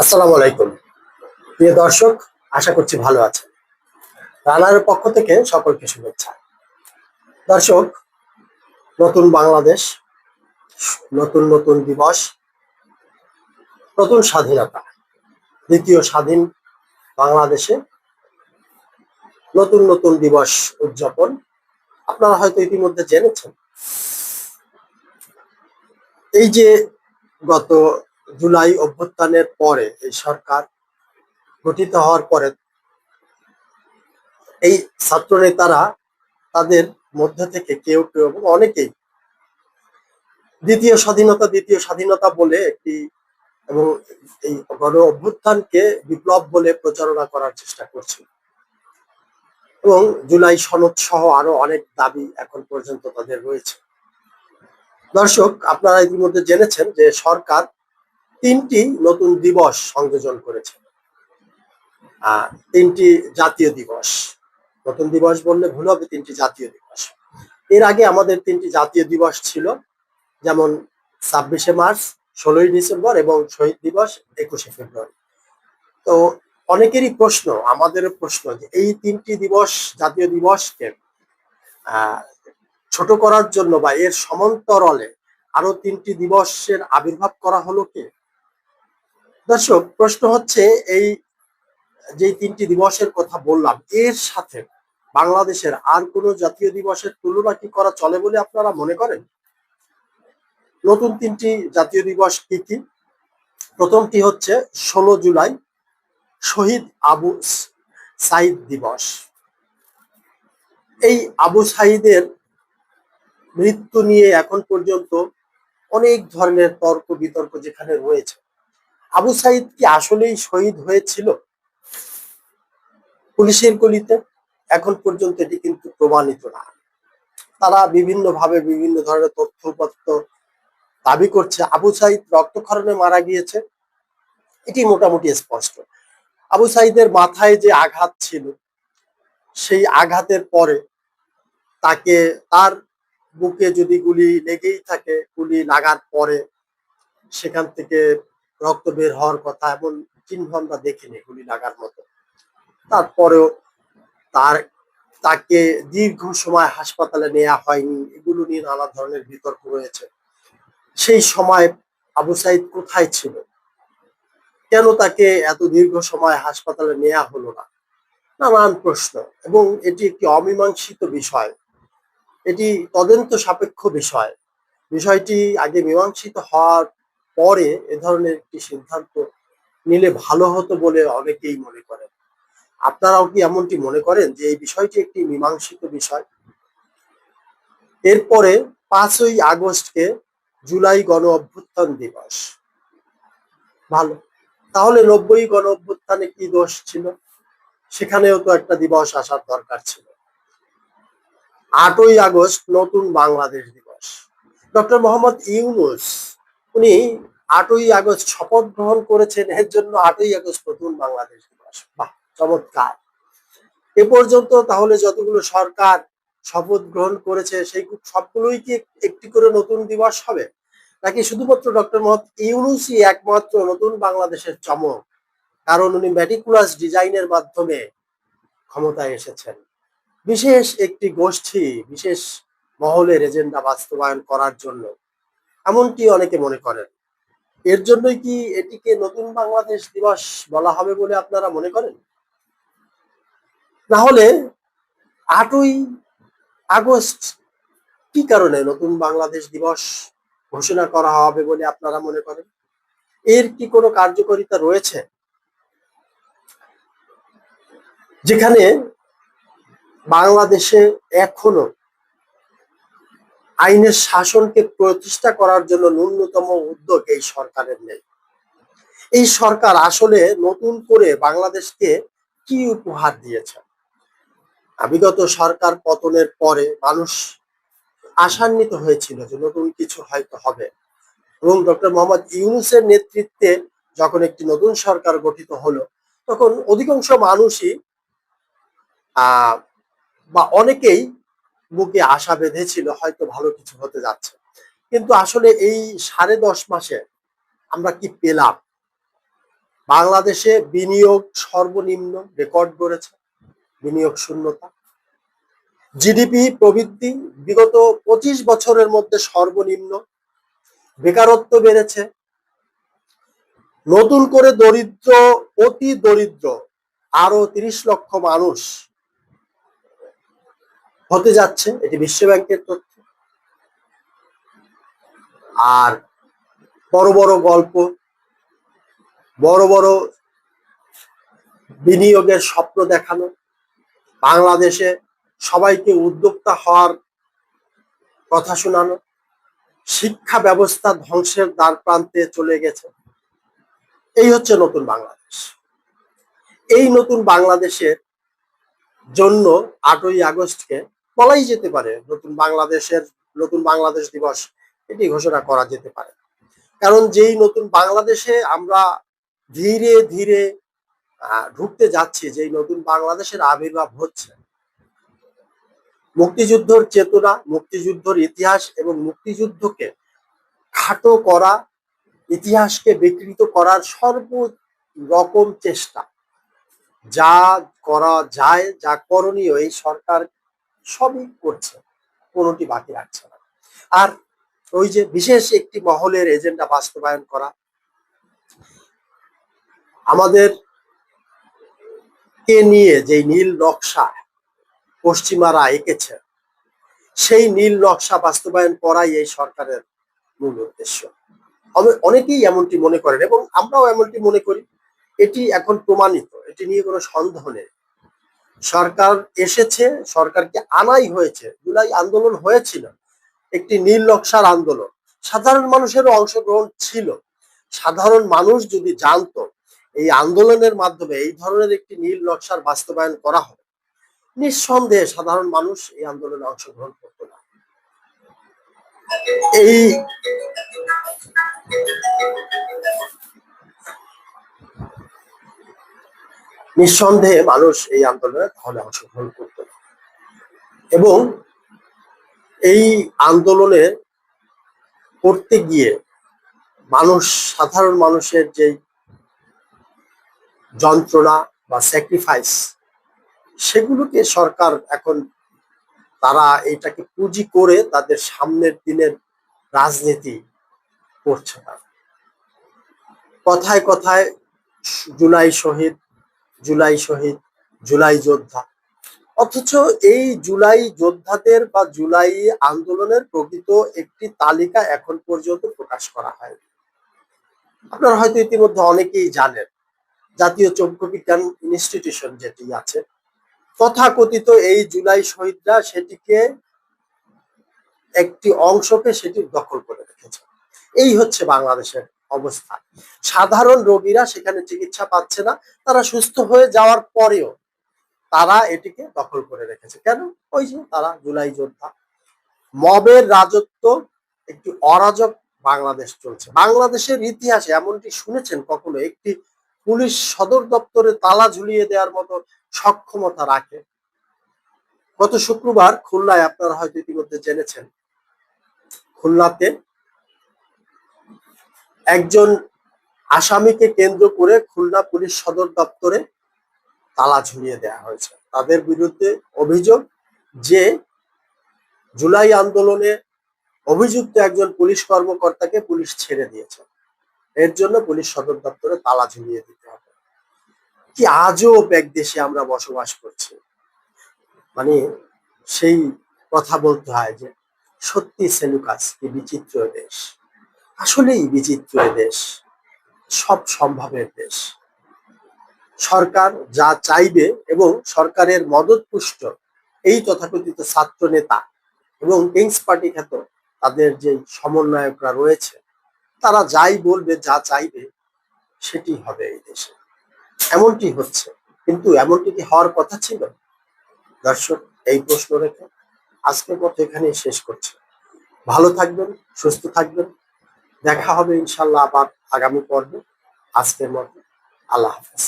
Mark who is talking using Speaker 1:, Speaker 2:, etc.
Speaker 1: আসসালামু আলাইকুম। প্রিয় দর্শক, আশা করছি ভালো আছেন। রানার পক্ষ থেকে সকলকে শুভেচ্ছা। দর্শক, নতুন বাংলাদেশ, নতুন নতুন দিবস, নতুন স্বাধীনতা, দ্বিতীয় স্বাধীন বাংলাদেশে নতুন নতুন দিবস উদযাপন। আপনারা হয়তো ইতিমধ্যে জেনেছেন। এই যে গত জুলাই অভ্যুত্থানের পরে এই সরকার গঠিত হওয়ার পরে এই ছাত্র নেতারা তাদের মধ্যে থেকে কেউ কেউ এবং অনেকেই দ্বিতীয় স্বাধীনতা দ্বিতীয় স্বাধীনতা বলে একটি এবং এই গণ অভ্যুত্থানকে বিপ্লব বলে প্রচারণা করার চেষ্টা করছে। এবং জুলাই সনদ সহ আরও অনেক দাবি এখন পর্যন্ত তাদের রয়েছে। দর্শক, আপনারা ইতিমধ্যে জেনেছেন যে সরকার তিনটি নতুন দিবস সংযোজন করেছে। তিনটি জাতীয় দিবস। নতুন দিবস বললে ভুল হবে, তিনটি জাতীয় দিবস। এর আগে আমাদের তিনটি জাতীয় দিবস ছিল, যেমন ছাব্বিশে মার্চ, ষোলোই ডিসেম্বর এবং শহীদ দিবস একুশে ফেব্রুয়ারি। তো অনেকেরই প্রশ্ন আমাদের প্রশ্ন যে এই তিনটি দিবস, জাতীয় দিবসকে ছোট করার জন্য বা এর সমান্তরালে আরও তিনটি দিবসের আবির্ভাব করা হলো কি? দর্শক, প্রশ্ন হচ্ছে এই যে তিনটি দিবসের কথা বললাম, এর সাথে বাংলাদেশের আর কোন জাতীয় দিবসের তুলনা কি করা চলে বলে আপনারা মনে করেন? নতুন তিনটি জাতীয় দিবস কি কি? প্রথমটি হচ্ছে ষোলো জুলাই, শহীদ আবু সাইদ দিবস। এই আবু সাইদের মৃত্যু নিয়ে এখন পর্যন্ত অনেক ধরনের তর্ক বিতর্ক যেখানে রয়েছে। আবু সাইদ কি আসলেই শহীদ হয়েছিল? পুলিশের গলিতে এখন পর্যন্ত এটি কিন্তু প্রমাণিত না। তারা বিভিন্ন ভাবে বিভিন্ন ধরনের তথ্যপত্র দাবি করছে। আবু সাইদ রক্তক্ষরণে মারা গিয়েছে। এটি মোটামুটি স্পষ্ট। আবু সাইদের মাথায় যে আঘাত ছিল, সেই আঘাতের পরে তাকে তার বুকে যদি গুলি লেগেই থাকে, গুলি লাগার পরে সেখান থেকে রক্ত বের হওয়ার কথা এমন চিহ্ন আমরা দেখিনি গুলি লাগার মতো। তারপরেও তার, তাকে দীর্ঘ সময় হাসপাতালে নেওয়া হয়নি। এগুলো নিয়ে নানা ধরনের বিতর্ক রয়েছে। সেই সময় আবু সাইদ কোথায় ছিল? কেন তাকে এত দীর্ঘ সময় হাসপাতালে নেওয়া হলো না? নানান প্রশ্ন। এবং এটি একটি অমীমাংসিত বিষয়। এটি তদন্ত সাপেক্ষ বিষয়। বিষয়টি আগে মীমাংসিত হওয়ার পরে এ ধরনের একটি সিদ্ধান্ত নিলে ভালো হতো বলে অনেকেই মনে করেন। আপনারাও কি এমনটি মনে করেন যে এই বিষয়টি একটি মীমাংসিত বিষয়? এরপরে পাঁচই আগস্টকে জুলাই গণ অভ্যুত্থান দিবস। ভালো। তাহলে নব্বই গণ অভ্যুত্থানে কি দোষ ছিল? সেখানেও তো একটা দিবস আসার দরকার ছিল। আটই আগস্ট নতুন বাংলাদেশ দিবস। ডক্টর মোহাম্মদ ইউনুস উনি আটই আগস্ট শপথ গ্রহণ করেছেন। এর জন্য আটই আগস্ট নতুন বাংলাদেশ দিবস। বাহ, চমৎকার। এ পর্যন্ত তাহলে যতগুলো সরকার শপথ গ্রহণ করেছে, সেই সবগুলোই কি একটি করে নতুন দিবস হবে? নাকি শুধুমাত্র ডক্টর মোহাম্মদ ইউনুসই একমাত্র নতুন বাংলাদেশের চমক? কারণ উনি ম্যাটিকুলাস ডিজাইনের মাধ্যমে ক্ষমতায় এসেছেন। বিশেষ একটি গোষ্ঠী, বিশেষ মহলের এজেন্ডা বাস্তবায়ন করার জন্য। এমনটি অনেকে মনে করেন। এর জন্যই কি এটিকে নতুন বাংলাদেশ দিবস বলা হবে বলে আপনারা মনে করেন? না হলে আটই আগস্ট কি কারণে নতুন বাংলাদেশ দিবস ঘোষণা করা হবে বলে আপনারা মনে করেন? এর কি কোনো কার্যকারিতা রয়েছে? যেখানে বাংলাদেশে এখনও আইনের শাসনকে প্রতিষ্ঠা করার জন্য ন্যূনতম উদ্যোগ এই সরকারের নেই। এই সরকার আসলে নতুন করে বাংলাদেশকে কি উপহার দিয়েছে? বিগত সরকার পতনের পরে মানুষ আশান্বিত হয়েছিল যে নতুন কিছু হয়তো হবে। এবং ডক্টর মোহাম্মদ ইউনুসের নেতৃত্বে যখন একটি নতুন সরকার গঠিত হলো, তখন অধিকাংশ মানুষই বা অনেকেই বুকে আশা বেঁধেছিল হয়তো ভালো কিছু হতে যাচ্ছে। কিন্তু আসলে এই সাড়ে দশ মাসে আমরা কি পেলাম? বাংলাদেশে বিনিয়োগ সর্বনিম্ন রেকর্ড করেছে বিনিয়োগ শূন্যতা। জিডিপি প্রবৃদ্ধি বিগত পঁচিশ বছরের মধ্যে সর্বনিম্ন, বেকারত্ব বেড়েছে। নতুন করে দরিদ্র, অতি দরিদ্র, আরও তিরিশ লক্ষ মানুষ হতে যাচ্ছে, এটি বিশ্ব ব্যাংকের তথ্য। আর বড় বড় গল্প, বড় বড় বিনিয়োগের স্বপ্ন দেখানো, বাংলাদেশে সবাইকে উদ্যোক্তা হওয়ার কথা শোনানো, শিক্ষা ব্যবস্থা ধ্বংসের দ্বার প্রান্তে চলে গেছে। এই হচ্ছে নতুন বাংলাদেশ। এই নতুন বাংলাদেশের জন্য আটই আগস্টকে বলাই যেতে পারে, নতুন বাংলাদেশের, নতুন বাংলাদেশ দিবস এটি ঘোষণা করা যেতে পারে। কারণ যেই নতুন বাংলাদেশে আমরা ধীরে ধীরে ঢুকতে যাচ্ছি, যেই নতুন বাংলাদেশের আবির্ভাব হচ্ছে, মুক্তিযুদ্ধর চেতনা, মুক্তিযুদ্ধর ইতিহাস এবং মুক্তিযুদ্ধকে খাটো করা, ইতিহাসকে বিকৃত করার সর্ব রকম চেষ্টা, যা করা যায়, যা করণীয় এই সরকার সবই করছে, কোনোটি বাকি রাখছে না। আর ওই যে বিশেষ একটি মহলের এজেন্ডা বাস্তবায়ন করা, আমাদের কে নিয়ে যে নীল নকশা পশ্চিমারা এঁকেছে, সেই নীল নকশা বাস্তবায়ন করাই এই সরকারের মূল উদ্দেশ্য। অনেকেই এমনটি মনে করেন এবং আমরাও এমনটি মনে করি। এটি এখন প্রমাণিত, এটি নিয়ে কোনো সন্দেহ নেই। সরকার এসেছে, সরকারকে আনাই হয়েছে। জুলাই আন্দোলন হয়েছিল, একটি নীল নকশার আন্দোলন। সাধারণ মানুষেরও অংশগ্রহণ ছিল। সাধারণ মানুষ যদি জানতো, এই আন্দোলনের মাধ্যমে এই ধরনের একটি নীল নকশার বাস্তবায়ন করা হবে। নিঃসন্দেহে সাধারণ মানুষ এই আন্দোলনে অংশগ্রহণ করতো না। এই নিঃসন্দেহে মানুষ এই আন্দোলনে তাহলে অংশগ্রহণ করত। এবং এই আন্দোলনে করতে গিয়ে মানুষ, সাধারণ মানুষের যে যন্ত্রণা বা স্যাক্রিফাইস সেগুলোকে সরকার এখন তারা এটাকে পুঁজি করে তাদের সামনের দিনের রাজনীতি করছে না। কথায় কথায় জুলাই শহীদ জুলাই শহীদ, জুলাই যোদ্ধা। অথচ এই জুলাই যোদ্ধাদের বা জুলাই আন্দোলনের প্রকৃত একটি তালিকা এখন পর্যন্ত প্রকাশ করা হয় আপনারা হয়তো ইতিমধ্যে অনেকেই জানেন, জাতীয় চক্ষু বিজ্ঞান ইনস্টিটিউশন যেটি আছে, তথাকথিত এই জুলাই শহীদরা সেটিকে একটি অংশকে সেটি দখল করে রেখেছে। এই হচ্ছে বাংলাদেশের অবস্থা। সাধারণ রোগীরা সেখানে চিকিৎসা পাচ্ছে না, তারা সুস্থ হয়ে যাওয়ার পরেও তারা এটিকে দখল করে রেখেছে। কেন? ওই যে তারা জুলাই যোদ্ধা। মবের রাজত্ব একটি অরাজক বাংলাদেশ চলছে। বাংলাদেশের ইতিহাসে এমনটি শুনেছেন কখনো? একটি পুলিশ সদর দপ্তরে তালা ঝুলিয়ে দেওয়ার মতো সক্ষমতা রাখে। গত শুক্রবার খুলনায় আপনারা হয়তো ইতিমধ্যে জেনেছেন, খুলনাতে একজন আসামিকে কেন্দ্র করে খুলনা পুলিশ সদর দপ্তরে তালা ঝুলিয়ে দেওয়া হয়েছে। তাদের বিরুদ্ধে অভিযোগ যে জুলাই আন্দোলনে অভিযুক্ত একজন পুলিশ কর্মকর্তাকে পুলিশ ছেড়ে দিয়েছে। এর জন্য পুলিশ সদর দপ্তরে তালা ঝুলিয়ে দিতে হবে। কি আজও এক দেশে আমরা বসবাস করছি? মানে সেই কথা বলতে হয় যে সত্যি সেলুকাস, কি বিচিত্র দেশ। আসলেই বিচিত্র দেশ, সব সম্ভবের দেশ। সরকার যা চাইবে এবং সরকারের মদত পুষ্ট এই তথাকথিত ছাত্র নেতা এবং কিংস পার্টি খ্যাত তাদের যে সমন্বয়করা রয়েছে, তারা যাই বলবে, যা চাইবে, সেটি হবে এই দেশে। এমনটি হচ্ছে, কিন্তু এমনটি কি হওয়ার কথা ছিল? দর্শক, এই প্রশ্ন রেখে আজকের মতো এখানে শেষ করছি। ভালো থাকবেন, সুস্থ থাকবেন দেখা হবে ইনশাল্লাহ আবার আগামী পর্বে। আজকের মতো আল্লাহ হাফেজ।